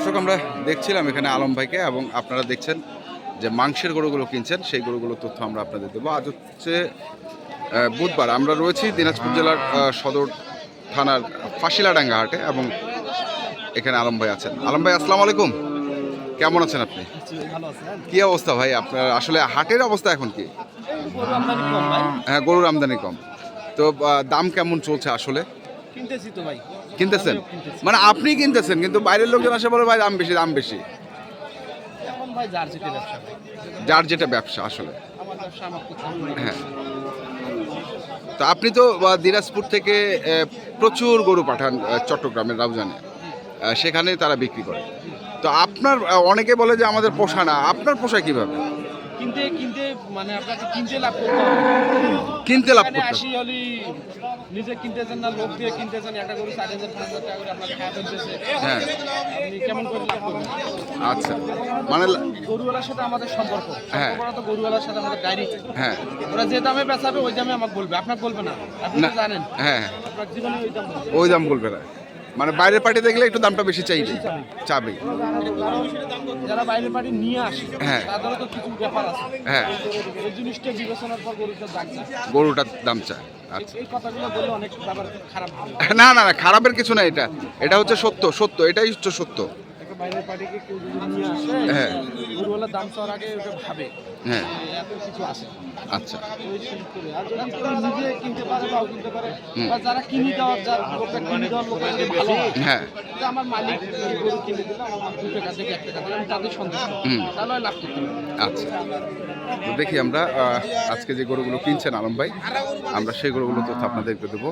দর্শক, আমরা দেখছিলাম এখানে আলম ভাইকে এবং আপনারা দেখছেন যে মাংসের গরুগুলো কিনছেন, সেই গরুগুলোর তথ্য আমরা আপনাদের দেবো। আজ হচ্ছে বুধবার আমরা রয়েছি দিনাজপুর জেলার সদর থানার ফাঁসিলাডাঙ্গা হাটে এবং এখানে আলম ভাই আছেন। আলম ভাই, আসসালামু আলাইকুম। কেমন আছেন আপনি? কি অবস্থা ভাই আপনার? আসলে হাটের অবস্থা এখন কি? হ্যাঁ গরুর আমদানি কম। তো দাম কেমন চলছে আসলে? কিনতেছি তো ভাই। কিনতেছেন? মানে আপনি কিনতেছেন কিন্তু বাইরের লোকজন আসে বলে ভাই দাম বেশি দাম বেশি। যার যেটা ব্যবসা আসলে। হ্যাঁ। তো আপনি তো দিনাজপুর থেকে প্রচুর গরু পাঠান চট্টগ্রামের রাউজানে। সেখানে তারা বিক্রি করে। তো আপনার অনেকে বলে যে আমাদের পোষা না। আপনার পোষা কীভাবে? কিনতে কিনতে মানে আপনাকে কিনতে লাভ করতে কিনতে লাভ করতে আসি হলি নিজে কিনতেছেন না লোক দিয়ে কিনতেছেন একটা গরু ষাট হাজার পাঁচ হাজার টাকা করে আপনার খাওয়া ফেলতেছে হ্যাঁ। আপনি কেমন করে লাভ করবেন? আচ্ছা। মানে গরুওয়ালার সাথে আমাদের সম্পর্ক। হ্যাঁ। সম্পর্কটা তো গরুওয়ালার সাথে আমাদের ডাইরেক্ট হ্যাঁ। ওরা যে দামে বেচাবে ওই দামে আমাকে বলবে। আপনাকে বলবে না। আপনি জানেন। হ্যাঁ আপনার জীবনে ওই দাম ওই দাম বলবে না। মানে বাইরের পার্টি দেখলে একটু দামটা বেশি চাইবে চাবে যারা বাইরের বাড়ি নিয়ে আসে হ্যাঁ। তাদেরও তো কিছু ব্যাপার আছে। হ্যাঁ। এই জিনিসটা বিবেচনার পর গরুটা ডাকছে গরুটার দাম চায়। আচ্ছা। না না না খারাপের কিছু না এটা। এটা হচ্ছে সত্য সত্য এটাই হচ্ছে সত্য। হ্যাঁ। গরুওয়ালার দাম চাওয়ার আগে ওটা ভাবে। হ্যাঁ। এত কিছু আছে। আচ্ছা। আর যদি নিজে কিনতে পারে কিনতে পারে বা যারা কিনে দেওয়ার যার লোকটা কিনে দেওয়ার লোকটা ভালো হ্যাঁ আমার মালিক গরু কিনে দিলাম আমার দু টাকা থেকে এক টাকা আমি তাদের সন্তুষ্ট তাহলে লাভ করতে আচ্ছা। তো দেখি আমরা আজকে যে গরুগুলো কিনছেন আলম ভাই আমরা সেই গরুগুলো তথ্য আপনাদেরকে দেবো।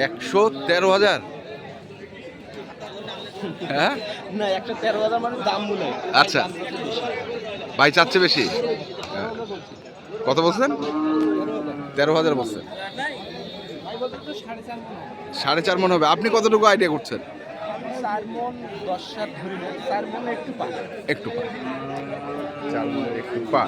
একশো তেরো হাজার? হ্যাঁ? না একটা তেরো হাজার মানে দাম মনে আচ্ছা। ভাই চাচ্ছে বেশি। কত বলছেন? তেরো হাজার বলছেন। সাড়ে চার মন হবে। আপনি কতটুকু আইডিয়া করছেন? একটু পা চার মনের একটু পা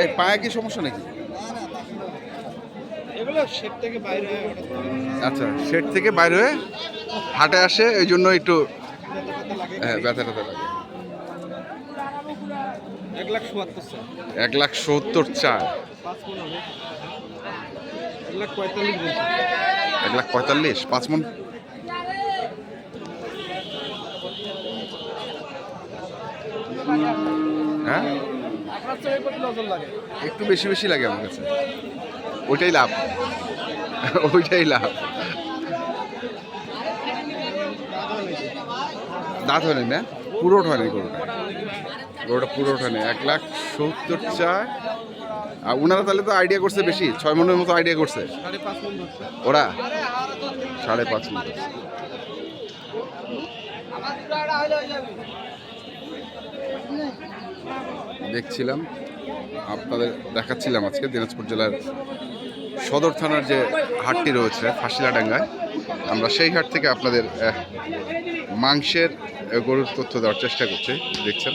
এই পায়ে কি সমস্যা নাকি? আচ্ছা শেড থেকে বাইরে হয়ে হাটে আসে এই জন্য একটু হ্যাঁ ব্যথা ট্যাথা লাগে। এক লাখ সত্তর, চার। এক লাখ পঁয়তাল্লিশ পাঁচ মন। হ্যাঁ? একটু বেশি বেশি লাগে আমার কাছে। ওইটাই লাভ। ওইটাই লাভ। দাঁত হয়নি না পুরো হয়নি গরুটা। গরুটা পুরো হয়নি এক লাখ সত্তর চায় আর ওনারা তাহলে তো আইডিয়া করছে বেশি। ছয় মনের মতো আইডিয়া করছে। ওরা? সাড়ে পাঁচ মন দেখছিলাম। আপনাদের দেখাচ্ছিলাম আজকে দিনাজপুর জেলার সদর থানার যে হাটটি রয়েছে, ফাঁসিলাডাঙ্গায়। আমরা সেই হাট থেকে আপনাদের মাংসের গরুর তথ্য দেওয়ার চেষ্টা করছি। দেখছেন?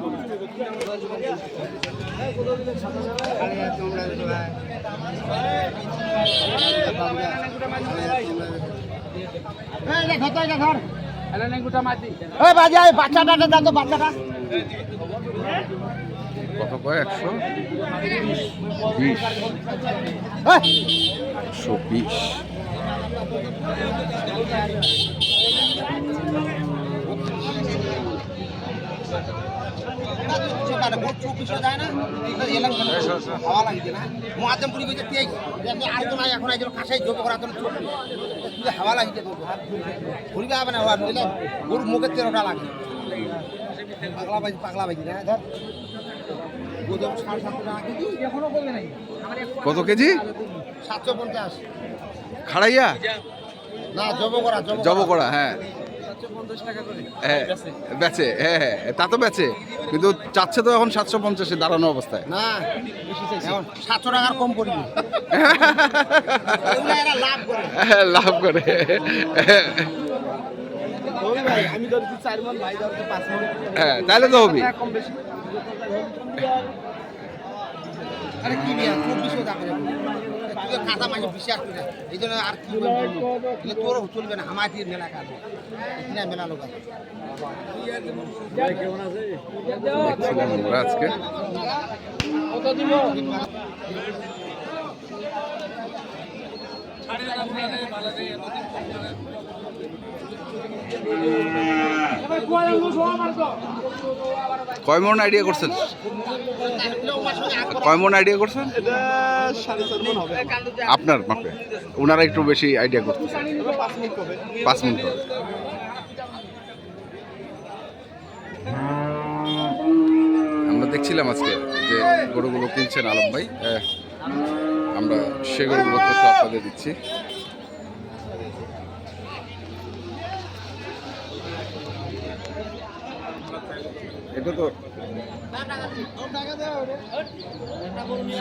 বাচ্চাটা তো বাচ্চাটা। কত কয়? একশো বিশ। একশো বিশ। ছোটাটা বহুত চব্বিশশো দেয় না? তো এলাম কেন? হাওয়া লাগিছে না? মুআজ্জমপুরি কইছে তেইশ। দেখি আর তো নাই, এখন আইছিল কাছেই যোগ করার জন্য চব্বিশ। কিন্তু হাওয়া লাগিছে তো। ঘুরবে হবে না, হাওয়া দিলে গরুর মুখের তেরোটা লাগে। পাগলা বাজি, পাগলা বাজি না, ধর। গোদম সাড়ে সাতশো টাকা কেজি, কত কেজি সাতশো পঞ্চাশ। খাড়াইয়া না, জব করা, জব। করা হ্যাঁ হ্যাঁ বেচে হ্যাঁ হ্যাঁ তা তো বেচে। কিন্তু চাচ্ছে তো এখন সাতশো পঞ্চাশে দাঁড়ানো অবস্থায়। না, সাতশো টাকার কম করবি। লাভ করে। হ্যাঁ, হ্যাঁ তাহলে তো হবে কম বেশি। আরে কি বিয়া চব্বিশশো টাকা করে। তুই কাঁচা মাঝে বিশ্বাস করে এই জন্য আর কি বলব? তোর চলবে না, আমার দিয়ে মেলা কাটবে এখানে মেলা লোক আছে। কয় মন আইডিয়া করছেন? কয় মন আইডিয়া করছেন? আপনার মাপে? ওনারা একটু বেশি আইডিয়া করতেছে। পাঁচ মন মিনিট হবে। আমরা দেখছিলাম আজকে যে গরুগুলো কিনছেন আলম ভাই। আমরা সে গরুগুলো তথ্য আপনাদের দিচ্ছি। এটা তো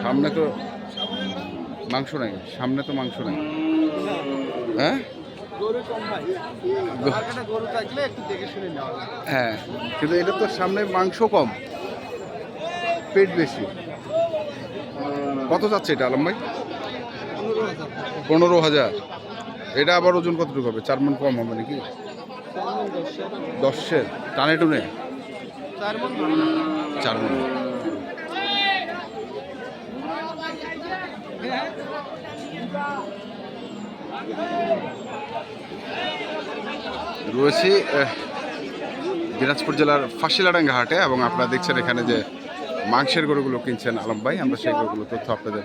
সামনে তো মাংস নাই সামনে তো মাংস নাই। হ্যাঁ? হ্যাঁ কিন্তু এটা তো সামনে মাংস কম পেট বেশি। কত যাচ্ছে এটা আলম ভাই? পনেরো হাজার। এটা আবার ওজন কতটুকু হবে? চার মন কম হবে নাকি? দশের। টানে টুনে? চার মন রয়েছি দিনাজপুর জেলার ফাঁসিলাডাঙ্গা হাটে এবং আপনারা দেখছেন এখানে যে মাংসের গরুগুলো কিনছেন আলম ভাই। আমরা সেই গরুগুলো তথ্য আপনাদের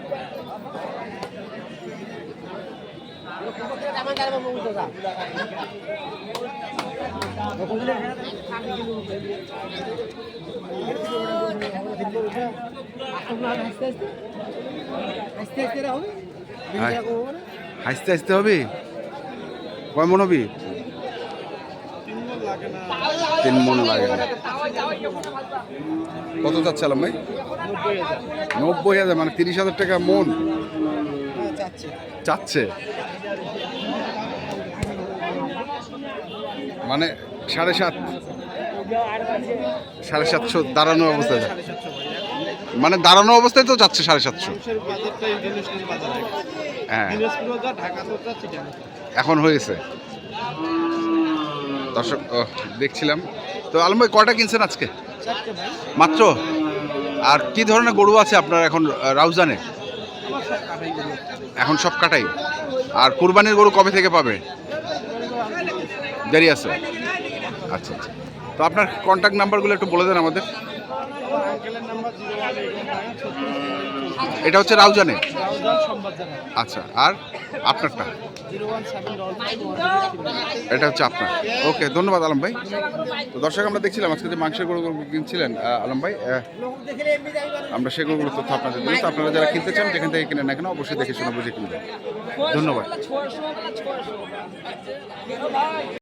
হাসতে হাসতে হবে? কয় মন হবে? তিন মন লাগে কত যাচ্ছে আলম ভাই? নব্বই হাজার মানে তিরিশ হাজার টাকা মন। চাচ্ছে? মানে সাড়ে সাত, সাড়ে সাতশো দাঁড়ানো অবস্থায় মানে দাঁড়ানো অবস্থায় তো যাচ্ছে সাড়ে সাতশো। হ্যাঁ। এখন হয়েছে। দর্শক দেখছিলাম। তো আলম ভাই, কটা কিনছেন আজকে? মাত্র? আর কি ধরনের গরু আছে আপনার এখন রাউজানে? এখন সব কাটাই। আর কুরবানির গরু কবে থেকে পাবে? দেরি আছে? আচ্ছা আচ্ছা। তো আপনার কন্ট্যাক্ট নাম্বারগুলো একটু বলে দেন আমাদের। জিরো এটা হচ্ছে রাউজানে? আচ্ছা আর আপনারটা? জিরো এটা হচ্ছে আপনার। ওকে, ধন্যবাদ আলম ভাই। তো দর্শক, আমরা দেখছিলাম আজকে যে মাংসের গরুগুলো কিনছিলেন আলম ভাই আমরা সেই গরুগুলোর তথ্য আপনাদের দিই তো আপনারা যারা কিনতে চান, যেখান থেকে কিনেন না কেন, অবশ্যই দেখে শুনে বুঝে কিনবেন। ধন্যবাদ।